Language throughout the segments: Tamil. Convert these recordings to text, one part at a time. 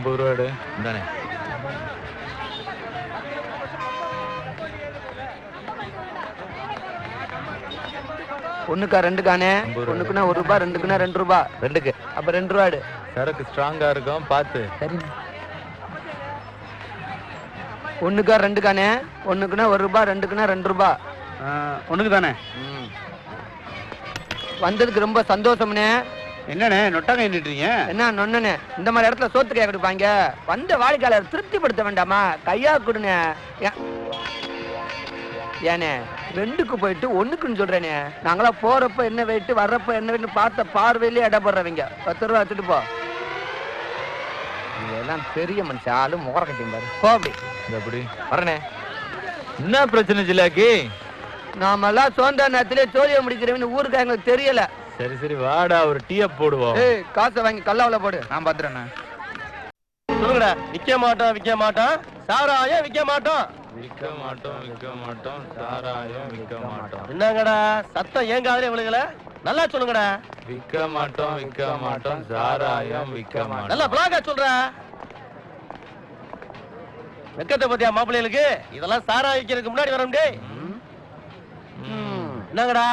ஐம்பது ரூபா எடு தானே ஒண்ணுக்கா ரெண்டுக்கானே. ஒண்ணுக்குன்னா ஒரு ரூபாய் ரெண்டுக்குன்னா ரெண்டு ரூபாய் ரெண்டுக்கு அப்ப ரெண்டு ரூபாடு சரக்கு ஸ்ட்ராங்கா இருக்கும் பார்த்து சரி ஒண்ணுக்கா ரெண்டுக்கானே ஒண்ணுக்குன்னா ஒரு ரூபாய் ரெண்டுக்குன்னா ரெண்டு ரூபாய் ஒண்ணுக்கு தானே வந்ததுக்கு ரொம்ப சந்தோஷம்னே என்னண்ணே நொட்டாங்க நின்றுட்டீங்க? என்ன நொண்ணனே இந்த மாதிரி இடத்துல சோத்து கையா கொடுப்பாங்க. வந்த வாடிக்கையாளர் திருப்திப்படுத்த வேண்டாமா? கையா கொடுனே ஏன்? ஏனே ரெண்டுக்கு போயிட்டு ஒண்ணுக்குன்னு சொல்றேனே. நாங்களா போறப்ப என்ன வெயிட்டு வர்றப்ப என்ன வெயிட்டு பார்த்த பார்வையிலே இடப்படுறவங்க பத்து ரூபா வச்சுட்டு போ. இதெல்லாம் பெரிய மனுஷன் ஆளு முகர கட்டியும் பாரு. போ அப்படி. எப்படி வரனே. என்ன பிரச்சனை ஜிலாக்கி நாமெல்லாம் சோந்தா நேரத்திலே சோழிய முடிக்கிறவன்னு ஊருக்கு எங்களுக்கு தெரியல. சரி சரி வாடா ஒரு டீய போடுவோம். ஏய் காசை வாங்கி கல்லாவுல போடு. நான் பாத்துறேண்ணே சொல்லுங்கடா விக்க மாட்டோம் விக்க மாட்டோம். சாராயம் விக்க மாட்டோம். விற்க மாட்டோம் விற்க மாட்டோம் சாராயம் விற்க மாட்டோம். என்னங்கடா சத்தம் ஏன் காதுல விழுகல? நல்லா சொல்லுங்கடா. விற்க மாட்டோம் விற்க மாட்டோம் சாராயம் விற்க மாட்டோம். நல்லா பிளாகா சொல்ற. வெக்கத்தை பத்தியா மாப்பிள்ளைகளுக்கு? இதெல்லாம் சாரா விக்கிறதுக்கு முன்னாடி வர முடியே என்னங்கடா?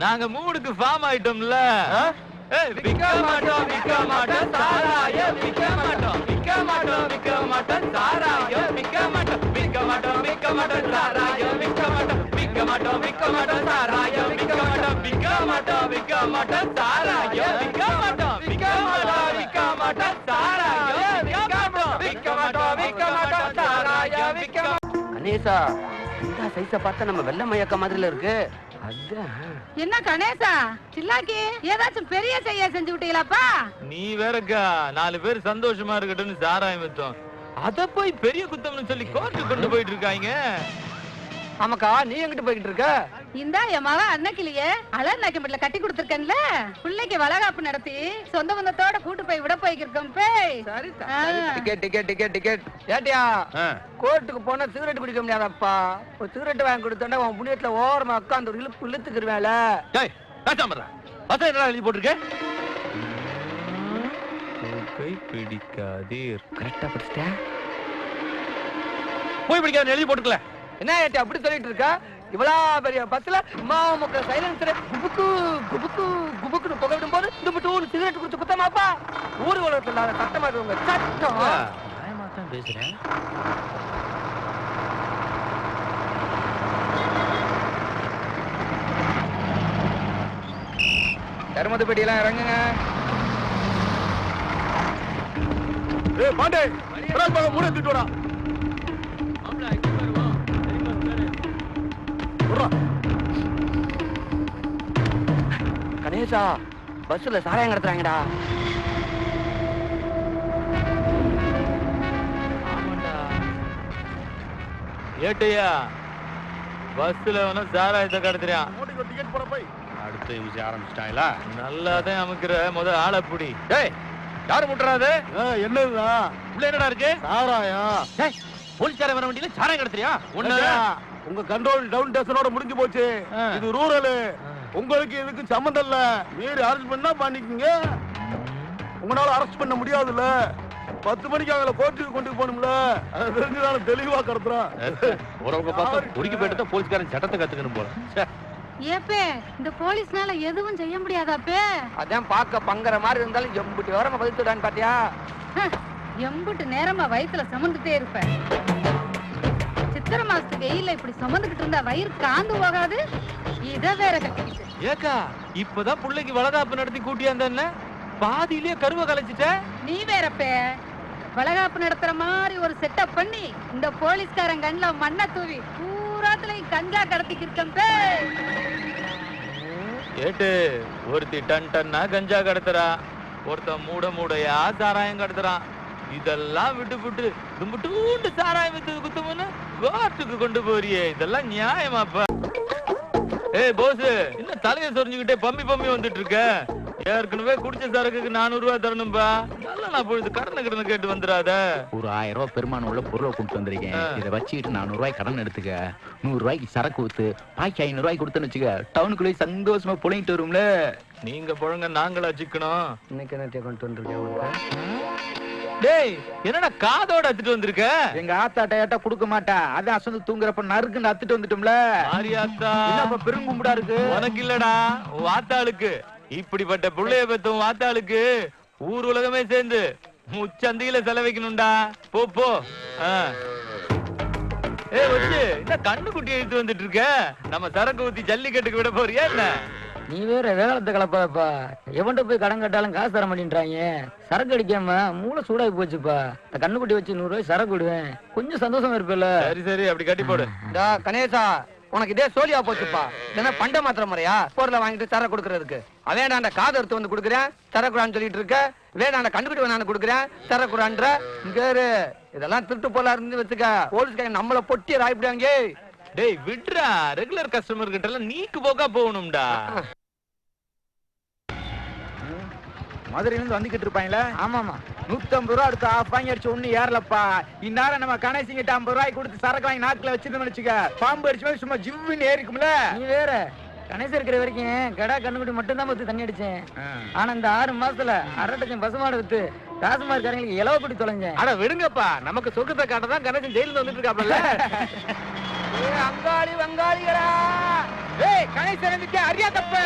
நாங்க மூடுக்கு ஃபார்ம் ஆயிட்டோம்ல விற்க மாட்டோம் விற்க மாட்டோம் சாராயம் விற்க மாட்டோம் விற்க மாட்டோம் விற்க மாட்டோம் சாராயம் விற்க மாட்டோம் விற்க மாட்டோம் விற்க மாட்டோம் சாராயம் விற்க மாட்டோம் விற்க மாட்டோம் விற்க மாட்டோம் சாராயம் விற்க மாட்டோம் விற்க மாட்டோம் விற்க மாட்டோம் சாராயம் விற்க மாட்டோம் விற்க மாட்டோம் விற்க மாட்டோம் சாராயம் விற்க மாட்டோம் விற்க மாட்டோம் விற்க மாட்டோம் விற்க மாட்டோம் கணேசா இந்த சைஸ பார்த்தா நம்ம வெள்ளை மயக்க மாதிரில இருக்கு என்ன கணேசா சில்லாக்கி ஏதாச்சும் பெரிய செய்ய செஞ்சு விட்டீங்களாப்பா நீ வேறக்கா நாலு பேர் சந்தோஷமா இருக்கட்டும்னு சாராயம் வித்தோம். அத போய் பெரிய குத்தம்னு சொல்லி கோர்ட்டு கொண்டு போயிட்டு இருக்காங்க ஆமாக்கா நீ எங்கிட்டு போய்கிட்டு இருக்க? இந்தா என் மகன் அன்னைக்கிலேயே அலர் நாக்கம்பட்டில கட்டி கொடுத்துருக்கேன்ல. பிள்ளைக்கு வளகாப்பு நடத்தி சொந்த பந்தத்தோட கூட்டு போய் விட போய்க்கிருக்கோம் பேய். Ticket ticket ticket ticket. ஏட்டியா கோர்ட்டுக்கு போனா சிகரெட் குடிக்க முடியாதப்பா. ஒரு சிகரெட் வாங்கி கொடுத்தா உன் புண்ணியத்துல ஓரமா உட்காந்து ஒரு இழுப்பு இழுத்துக்கிருவேல டேய் பசங்க என்ன எழுதி போட்டிருக்க? தூக்கை பிடிக்காதீர் கரெக்டா படிச்சிட்டேன் போய் பிடிக்காத எழுதி போட்டுக்கல என்ன ஏட்டி அப்படி சொல்லிட்டு இருக்க? இவ்வளோ பெரிய பஸ்ல அம்மா முக்க சைலன்சர் குபுக்கு குபுக்கு குபுக்குன்னு புகை விடும் போது ஒரு சிகரெட் குடிச்சு குத்தமாப்பா. ஊர் உலகத்துல இல்லாத சட்டமா இருக்குங்க சட்டம் நியாயமா தான் பேசுறேன் தருமது பெட்டியெல்லாம் இறங்குங்க. ஏய் பாண்டே பிரான்பாக மூட தூக்கிட்டு வாடா கணேசா பஸ்ல சாராயம் கடத்துறாங்கடா. ஏட்டையா பஸ்ல வேணா சாராயத்தை கடத்துறான். டிக்கெட் போட போய் அடுத்த விஷயம் ஆரம்பிச்சிட்டாங்களா? நல்லாதான் அமுக்குற முத ஆளை புடி. டேய் யாரு முட்டுறாது? என்னதுதான் உள்ள என்னடா இருக்கு? சாராயம். போலீஸ்கார வர வண்டியில சாராயம் கடத்துறியா? ஒண்ணு உங்க கண்ட்ரோல் டவுன் ஸ்டேஷனோட முடிஞ்சு போச்சு. இது ரூரல் உங்களுக்கு இதுக்கு சம்மந்தம் இல்ல. மீறி அரெஸ்ட் பண்ணா பண்ணிக்கங்க. உங்களால அரெஸ்ட் பண்ண முடியாதுல்ல. பத்து மணிக்கு அவங்கள கோர்ட்டுக்கு கொண்டு போகணும்ல. அதை தெரிஞ்சுதான தெளிவா கடத்துறான் ஒருவங்க பார்த்தா குடிக்க போயிட்டு தான் போலீஸ்காரன் சட்டத்தை கத்துக்கணும் போல. ஏப்பே இந்த போலீஸ்னால எதுவும் செய்ய முடியாதாப்பே அதான் பார்க்க பங்கற மாதிரி இருந்தாலும் எம்பிட்டு விவரமா பதிச்சுடான்னு பாத்தியா? ஹ், எம்புட்டு நேரமா வயித்துல சுமந்துட்டே இருப்பேன் சித்திரை மாசத்துக்கு வெயில்ல இப்படி சுமந்துகிட்டு இருந்தா வயிறு காந்து போகாது? இத வேற கட்டிக்கிட்டு. ஏக்கா இப்பதான் பிள்ளைக்கு வளகாப்பு நடத்தி கூட்டியாந்த பாதியிலேயே கருவை கலைச்சிட்ட? நீ வேறப்பே. வளகாப்பு நடத்துற மாதிரி ஒரு செட்டப் பண்ணி இந்த போலீஸ்காரன் கண்ணுல மண்ணை தூவி பூராத்துலயும் கஞ்சா கடத்திக்கிருக்கேன் பே. ஏட்டு ஒருத்தி டன் டன்னா கஞ்சா கடத்துறா. ஒருத்தன் மூட மூடையா சாராயம் கடத்துறான். இதெல்லாம் விட்டு விட்டு தும்புட்டூண்டு சாராயம் வித்து குத்துமுன்னு கோர்ட்டுக்கு கொண்டு போறியே. இதெல்லாம் நியாயமாப்பா. ஏய் போஸ் என்ன தலையை சொரிஞ்சுக்கிட்டே பம்மி பம்மி வந்துட்டு இருக்க ஏற்கனவே குடிச்ச சரக்குக்கு நானூறு ரூபாய் தரணும்பா. நல்லா நான் பொழுது கடனை கடனை கேட்டு வந்துடாத ஒரு ஆயிரம் ரூபாய் பெருமானம் உள்ள பொருளை கொண்டு வந்திருக்கேன். இதை வச்சுக்கிட்டு நானூறு ரூபாய் கடன் எடுத்துக்க. நூறு ரூபாய்க்கு சரக்கு ஊத்து பாக்கி ஐநூறு ரூபாய்க்கு கொடுத்தேன்னு வச்சுக்க. டவுனுக்குள்ளே சந்தோஷமா புழையிட்டு வரும்ல. நீங்க புழங்க நாங்களா சிக்கணும். இன்னைக்கு என்ன கொண்டு வந்திருக்கேன் டேய் என்னடா காதோட அத்துட்டு வந்திருக்க? எங்க ஆத்தாட்ட ஏட்டா கொடுக்க மாட்டா அதான் அசந்து தூங்குறப்ப நறுக்குன்னு அத்துட்டு வந்துட்டோம்ல. மாரியாத்தா என்னப்பா பெருங்கும்புடா இருக்கு? உனக்கு இல்லடா வாத்தாளுக்கு. இப்படிப்பட்ட புள்ளைய பெத்தும் வாத்தாளுக்கு ஊர் உலகமே சேர்ந்து முச்சந்தியில செலவைக்கணும்டா போ போ. ஏய் வச்சு என்ன கண்ணு குட்டி எடுத்து வந்துட்டு இருக்க. நம்ம சரக்கு ஊத்தி ஜல்லிக்கட்டுக்கு விட போறியா என்ன? நீ வேற வேகலத்தை கலப்பாப்பா எவன்கிட்ட போய் கடன் கட்டாலும் காசு தர மாட்டேன்றாங்க சரக்கு அடிக்காம மூளை சூடாகி போச்சுப்பா. இந்த கண்ணுக்குட்டி வச்சு நூறு ரூபாய் சரக்கு விடுவேன். கொஞ்சம் சந்தோஷமா இருப்பேல்ல. சரி சரி அப்படி கட்டி போடு. கணேசா உனக்கு இதே சோழியா போச்சுப்பா. என்ன பண்ட மாத்திர முறையா? பொருளை வாங்கிட்டு சர கொடுக்கறதுக்கு. வேண்டாண்ட காது எடுத்து வந்து கொடுக்குறேன்? தரக்குறான்னு சொல்லிட்டு இருக்க? வேண்டாண்ட கண்டுக்கிட்டு வேணான்னு கொடுக்குறேன்? தரக்குறான்ற இங்க. இதெல்லாம் திருட்டு போல இருந்து வச்சுக்க. போலீஸ்காரங்க நம்மள பொட்டி ராய்ப்பிடுவாங்க டேய் விட்றா. ரெகுலர் கஸ்டமர் கிட்ட எல்லாம் நீக்கு போக்கா போகணும்டா. மதுரையில இருந்து வந்துகிட்டு இருப்பாங்களே ஆமாமா நூத்தம்பது ரூபா அடுத்து ஆஃப் வாங்கி அடிச்சு ஒண்ணு ஏறலப்பா இந்நேரம் நம்ம கணேசிங்கிட்ட ஐம்பது ரூபாய் கொடுத்து சரக்கு வாங்கி நாக்குல வச்சிருந்தோம்னு வச்சுக்க பாம்பு அடிச்சு மாதிரி சும்மா ஜிவ்வுன்னு ஏறிக்கும்ல நீ வேற கணேசன் இருக்கிற வரைக்கும் கடா கண்ணுக்குட்டி மட்டும் தான் பத்து தண்ணி அடிச்சேன் ஆனா இந்த ஆறு மாசத்துல அரை டஜன் பசுமாடு வித்து காசுமார்காரங்களுக்கு இலவ குடி தொலைஞ்சேன் அட விடுங்கப்பா நமக்கு சொர்க்கத்தை காட்ட தான் கணேசன் ஜெயில வந்துட்டு இருக்காப்ல அங்காளி வங்காளிகளா ஏய் கணேசன் அறியா தப்பு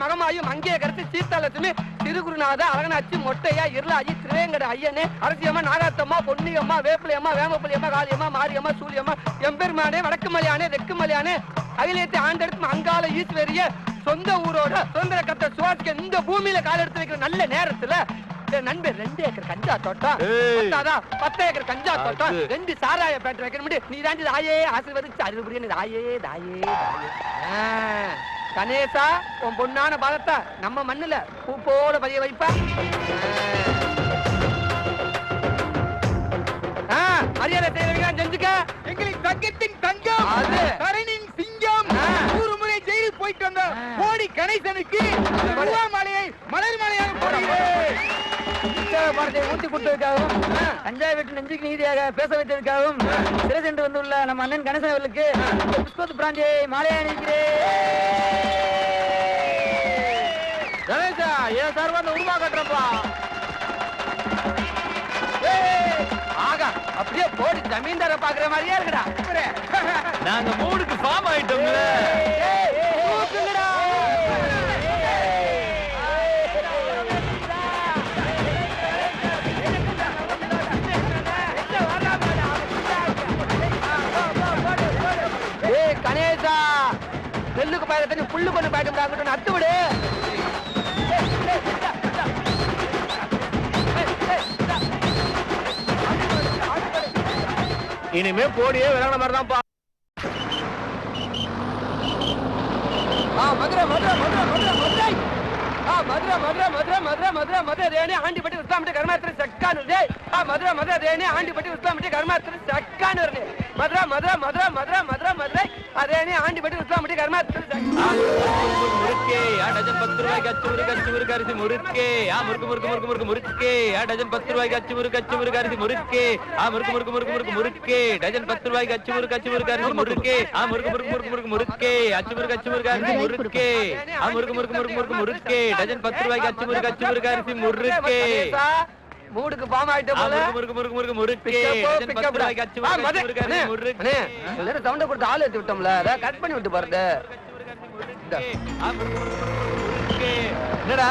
மகமாயும் அங்கே கருத்து சீத்தாலட்சுமி திருகுருநாத அழகனாச்சி மொட்டையா இருளாஜி திருவேங்கட ஐயனே அரசியம்மா நாகாத்தம்மா பொன்னியம்மா வேப்பிலையம்மா வேமப்பள்ளியம்மா காளியம்மா மாரியம்மா சூரியம்மா எம்பெருமானே வடக்குமலையானே தெக்குமலையானே அகிலத்தை ஆண்டெடுத்து அங்கால ஈஸ்வரிய சொந்த ஊரோட சுதந்திர கத்த சுவாசிக்க இந்த பூமியில கால் எடுத்து வைக்கிற நல்ல நேரத்துல நண்பர் ரெண்டு ஏக்கர் கஞ்சா தோட்டம். பத்து ஏக்கர் கஞ்சா தோட்டம். ரெண்டு சாராய பேட்டரி வைக்கணும் நீ தாண்டி தாயே ஆசீர்வதிச்சு அருள் புரியணும் தாயே கணேசா உன் பொண்ணான பாதத்தை நம்ம மண்ணுல பூ போல பதிய வைப்பா. மரியாதை செய்வீங்க செஞ்சுக்க. எங்களின் தங்கத்தின் தங்கம். அது. கணேசனுக்கு மாலையை மலர் மாலையாக பணத்தை ஊட்டி கொடுத்ததுக்காகவும் கஞ்சா வீட்டு நெஞ்சுக்கு நீதியாக பேச வைத்ததுக்காகவும் சிறை சென்று வந்துள்ள நம்ம அண்ணன் கணேசன் அவர்களுக்கு புஷ்பத் பிராந்தியை மாலையா அணிக்கிறேன் கணேசா ஏன் சார்பா அந்த உருவா கட்டுறப்பா. ஆகா அப்படியே போடி ஜமீன்தார பாக்குற மாதிரியே இருக்குடா. நாங்க மூடுக்கு ஃபார்ம் ஆயிட்டோம்ல. நெல்லுக்கு பாயிர தண்ணி புல்லு கொண்டு பாயிட்டு அத்து விடு இனிமே போடியே விளையாட மாதிரி ஆ மதுரை மதுரை மதுரை மதுரை மதுரை மதுரை மதுரை மதுரை மதுரை மதுரை மதுரை ரேணி ஆண்டிப்பட்டி உஸ்லாமிட்டு கருமாத்திரி சக்கானு ஆ மதுரை மதுரை ரேணி ஆண்டிப்பட்டி உஸ்லாமிட்டு கருமாத்திரி சக்கானு வருது மதுரை மதுரை மதுரை மதுரை மதுரை மதுரை ஆ ரேணி ஆண்டிப்பட்டி உஸ்லாமிட்டு கருமாத்திரி முறுக்கே ஆ டஜன் பத்து ரூபாய்க்கு அச்சு முறுக்கு அச்சு முறுக்கு அரிசி முறுக்கே ஆ முறுக்கு முறுக்கு முறுக்கு முறுக்கு முறுக்கே ஆ டஜன் பத்து ரூபாய்க்கு அச்சு முறுக்கு அச்சு முறுக்கு அரிசி முறுக்கே ஆ முறுக்கு முறுக்கு முறுக்கு முறுக்கு முறுக்கே டஜன் பத்து ரூபாய்க்கு அச்சு முறுக்கு அச்சு முறுக்கு அரிசி முறுக்கே ஆ முறுக்கு முறுக்கு முறுக்கு முறுக்கு முறுக்கே அச்சு முறுக்கு அச்சு முறுக்கு அரிசி முறுக்கே ஆ முறுக்கு முறுக்கு முறுக்கு முறுக்கு முறுக்கே டஜன் பத்து ரூபாய்க்கு அச்சு முறுக்கு அச்சு முறுக்கு அரிசி முறுக்கே மூடுக்கு பாம் ஆயிட்ட போல. முறுக்கு முறுக்கு முறுக்கு முறுக்கு. ஆ, முறுக்கு நேரம் சவுண்ட கொடுத்து ஆள் ஏத்தி விட்டோம்ல. அதை கட் பண்ணி விட்டு பாருங்க என்னடா?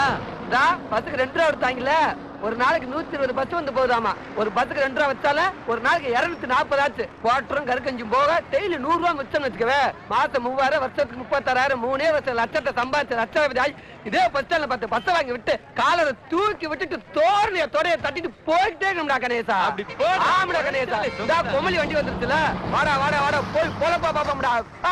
டா பஸ்ஸுக்கு ரெண்டு ரூபா எடுத்தாங்கல்ல ஒரு நாளைக்கு நூத்தி இருபது பஸ் வந்து போகுதாமா? ஒரு பஸ்ஸுக்கு ரெண்டு ரூபா வச்சால ஒரு நாளைக்கு இருநூத்தி நாற்பது ஆச்சு. குவாட்டரும் கருக்கஞ்சும் போக டெய்லி நூறு ரூபா மிச்சம் வச்சுக்கவே மாசம் மூவாயிரம் வருஷத்துக்கு முப்பத்தாறாயிரம் மூணே வருஷம் லட்சத்தை சம்பாதிச்ச லட்சாதிபதி ஆகி இதே பஸ் ஸ்டாண்ட்ல பத்து பஸ்ஸை வாங்கி விட்டு காலரை தூக்கி விட்டுட்டு தோரணைய தொடைய தட்டிட்டு போயிட்டே இருக்கணும்டா கணேசா. ஆமாடா கணேசா. இதா கொமலி வண்டி வந்துருச்சுல. வாடா வாடா வாடா. போய் பொழப்பா பாப்போம்டா. ஆ,